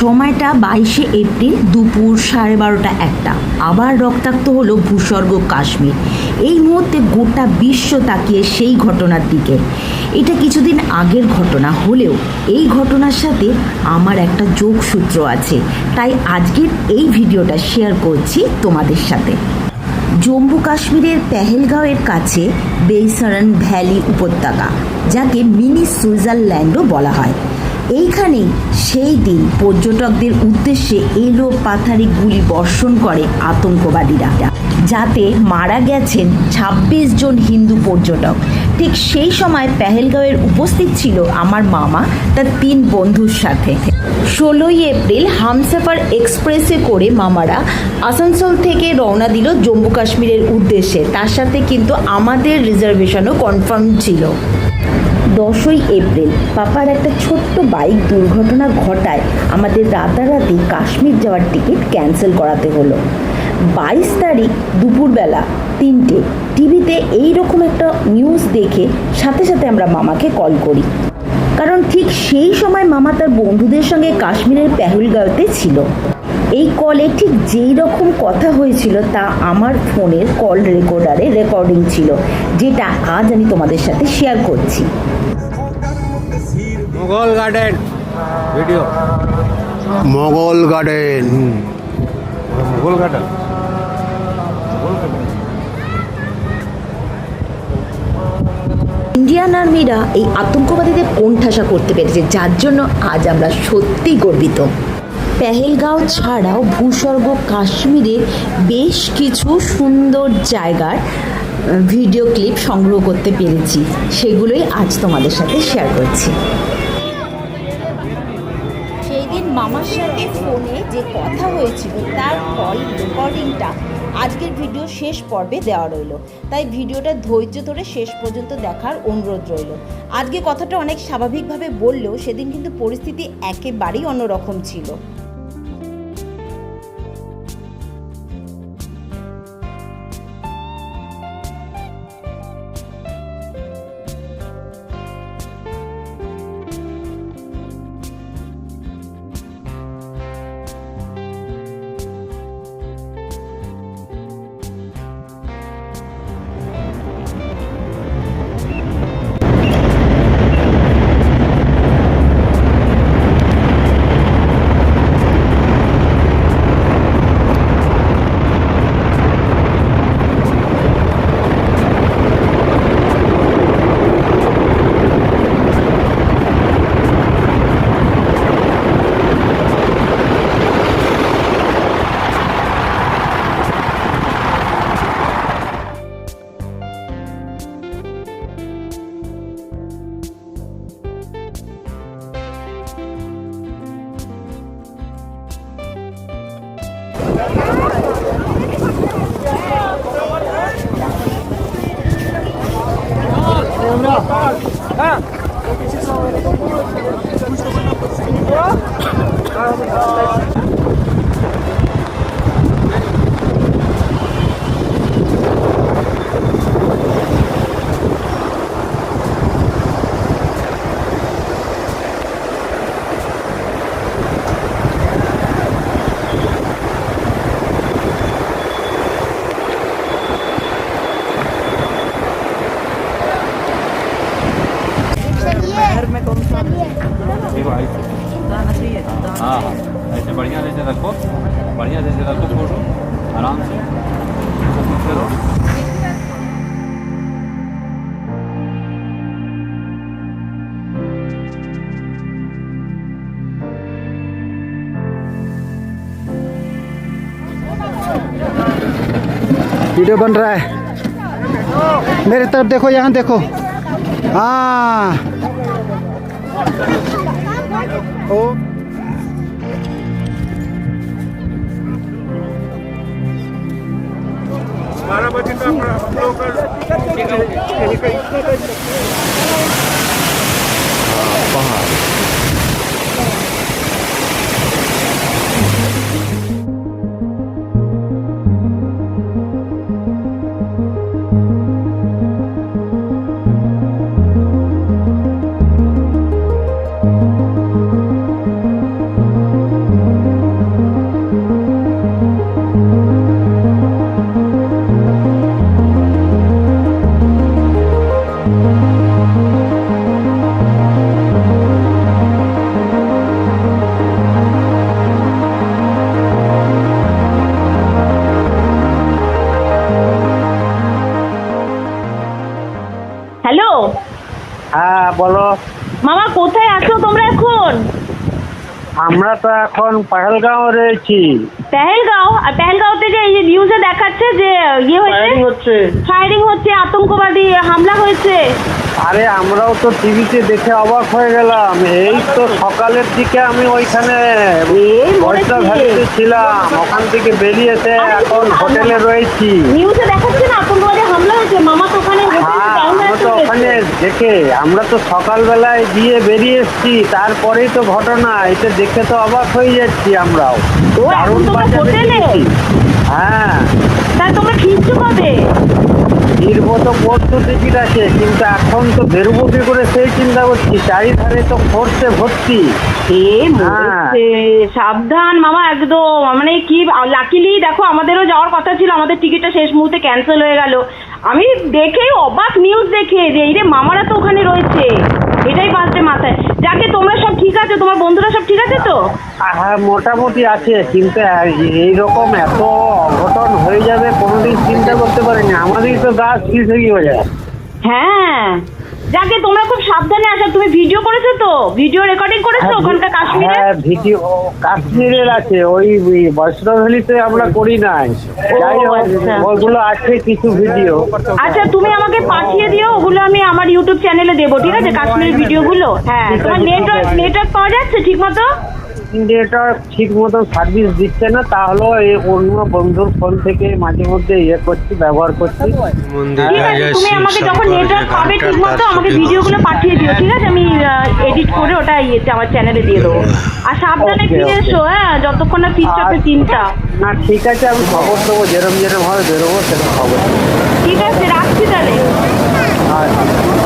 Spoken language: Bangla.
সময়টা বাইশে এপ্রিল দুপুর সাড়ে বারোটা একটা। আবার রক্তাক্ত হলো ভূস্বর্গ কাশ্মীর। এই মুহূর্তে গোটা বিশ্ব তাকিয়ে সেই ঘটনার দিকে। এটা কিছুদিন আগের ঘটনা হলেও এই ঘটনার সাথে আমার একটা যোগসূত্র আছে। তাই আজকের এই ভিডিওটা শেয়ার করছি তোমাদের সাথে। জম্মু কাশ্মীরের পেহেলগাঁওয়ের কাছে বেইসারান ভ্যালি উপত্যকা, যাকে মিনি সুইজারল্যান্ডও বলা হয়। এইখানেই সেই দিন পর্যটকদের উদ্দেশ্যে এলো পাথারি গুলি বর্ষণ করে আতঙ্কবাদীরা, যাতে মারা গেছেন ২৬ জন হিন্দু পর্যটক। ঠিক সেই সময় পেহেলগাঁওয়ের উপস্থিত ছিল আমার মামা, তার তিন বন্ধুর সাথে। ষোলোই এপ্রিল হামসাফার এক্সপ্রেসে করে মামারা আসানসোল থেকে রওনা দিল জম্মু কাশ্মীরের উদ্দেশ্যে। তার সাথে কিন্তু আমাদের রিজার্ভেশনও কনফার্ম ছিল। দশই এপ্রিল পাপার একটা ছোট্ট বাইক দুর্ঘটনা ঘটায় আমাদের রাতারাতি কাশ্মীর যাওয়ার টিকিট ক্যান্সেল করাতে হলো। বাইশ তারিখ দুপুরবেলা তিনটে। টিভিতে এই রকম একটা নিউজ দেখে সাথে সাথে আমরা মামাকে কল করি। কারণ ঠিক সেই সময় মামা তার বন্ধুদের সঙ্গে কাশ্মীরের পেহেলগাঁওতে ছিল। এই কলে ঠিক যেই রকম কথা হয়েছিল তা আমার ফোনের কল রেকর্ডারে রেকর্ডিং ছিল যেটা আজ আমি তোমাদের সাথে শেয়ার করছি। Mughal garden video Mughal garden Mughal garden Indian আর্মিরা এই আতঙ্কবাদীদের কোণঠাসা করতে পেরেছে যার জন্য আজ আমরা সত্যি গর্বিত। পেহেলগাঁও ছাড়াও ভূস্বর্গ কাশ্মীরের বেশ কিছু সুন্দর জায়গার ভিডিও ক্লিপ সংগ্রহ করতে পেরেছি। সেগুলোই আজ তোমাদের সাথে শেয়ার করছি। সেই দিন মামার সাথে ফোনে যে কথা হয়েছিল, তার কল রেকর্ডিংটা আজকের ভিডিও শেষ পর্বে দেওয়া রইল। তাই ভিডিওটা ধৈর্য ধরে শেষ পর্যন্ত দেখার অনুরোধ রইল। আজকে কথাটা অনেক স্বাভাবিকভাবে বললেও সেদিন কিন্তু পরিস্থিতি একেবারেই অন্যরকম ছিল। जैसे रखो बढ़िया जैसे रखो फ़ोटो आराम से चलो वीडियो बन रहा है मेरे तरफ़ देखो यहाँ देखो हाँ ओ ਜਿੰਦਾ ਲੋਕਲ ਠੀਕ ਹੈ মামা কোথায় আছো তোমরা এখন? আমরা তো এখন পাহেলগাঁও রয়েছি। পেহেলগাঁও? আর পেহেলগাঁওতে যে এই যে নিউজে দেখাচ্ছে যে ইয়ে হয়েছে? ফায়ারিং হচ্ছে। ফায়ারিং হচ্ছে আতঙ্কবাদী হামলা হয়েছে। আরে আমরাও তো টিভিতে দেখে অবাক হয়ে গেলাম। এই তো সকালের দিকে আমি ওইখানে এই বয়সা মরেছে। ভ্যালিতে ছিলাম। ওখান থেকে বেরিয়ে এসে এখন হোটেলে রয়েছি। নিউজে দেখাচ্ছে না আতঙ্কবাদী হামলা হয়েছে মামা তো ওখানে হোটেলে হ্যাঁ down ওখানে দেখে আমরা তো সকালবেলায় গিয়ে বেরিয়ে এসছি তারপরেই তো ঘটনা এটা দেখে তো অবাক হয়ে যাচ্ছি আমরাও। দারুণ বাজারে হ্যাঁ। তা তোমরা ফিরছো কবে? ফিরবো তো পরশু টিকিট আছে কিন্তু এখন তো বেরোবো কি করে সেই চিন্তা করছি চারিধারে তো ফোর্সে ভর্তি এ হ্যাঁ। মরেছে। সাবধান মামা একদম মানে কি লাকিলি দেখো আমাদেরও যাওয়ার কথা ছিল আমাদের টিকিটটা শেষ মুহূর্তে ক্যান্সেল হয়ে গেল আমি দেখে অবাক নিউজ দেখে যে এই রে মামারা তো ওখানে রয়েছে এটাই বাঁচতে মাথায়। যাকে তোমরা সব ঠিক আছে তোমার বন্ধুরা সব ঠিক আছে তো? হ্যাঁ মোটামুটি আছে কিন্তু এইরকম এত অঘটন হয়ে যাবে কোনোদিন চিন্তা করতে পারিনি। আমাদেরই তো গাছ ফিস হয়ে যায়। হ্যাঁ। যাকে তোমরা খুব সাবধানে আসো তুমি ভিডিও করেছ তো? ভিডিও রেকর্ডিং করেছ ওখানকার কাশ্মীরে? হ্যাঁ ভিডিও কাশ্মীরের আছে ওই বৈষ্ণব ভ্যালিতে আমরা করি না যাই হোক আচ্ছা। ওগুলো আছে কিছু ভিডিও আচ্ছা তুমি আমাকে পাঠিয়ে দিও ওগুলো আমি আমার ইউটিউব চ্যানেলে দেবো ঠিক আছে? কাশ্মীরের ভিডিওগুলো হ্যাঁ তোমার নেটওয়ার্ক নেটওয়ার্ক পাওয়া যাচ্ছে ঠিক মতো নেটওয়ার্ক ঠিক মতো সার্ভিস দিচ্ছে না তাহলেও এই অন্য বন্ধুর ফোন থেকে মাঝে মধ্যে ইয়ে করছি ব্যবহার করছি। ঠিক আছে তুমি আমাকে যখন নেটওয়ার্ক পাবে ঠিক মতো আমাকে ভিডিওগুলো পাঠিয়ে দিও ঠিক আছে? আমি এডিট করে ওটা ইয়েতে আমার চ্যানেলে দিয়ে দেবো। আর সাবধানে ফিরে এসো হ্যাঁ যতক্ষণ না ফিরছো। চিন্তা না ঠিক আছে আমি খবর দেবো যেরম যেরম ভাবে বেরোবো সেরকম খবর ঠিক আছে রাখছি তাহলে। আচ্ছা।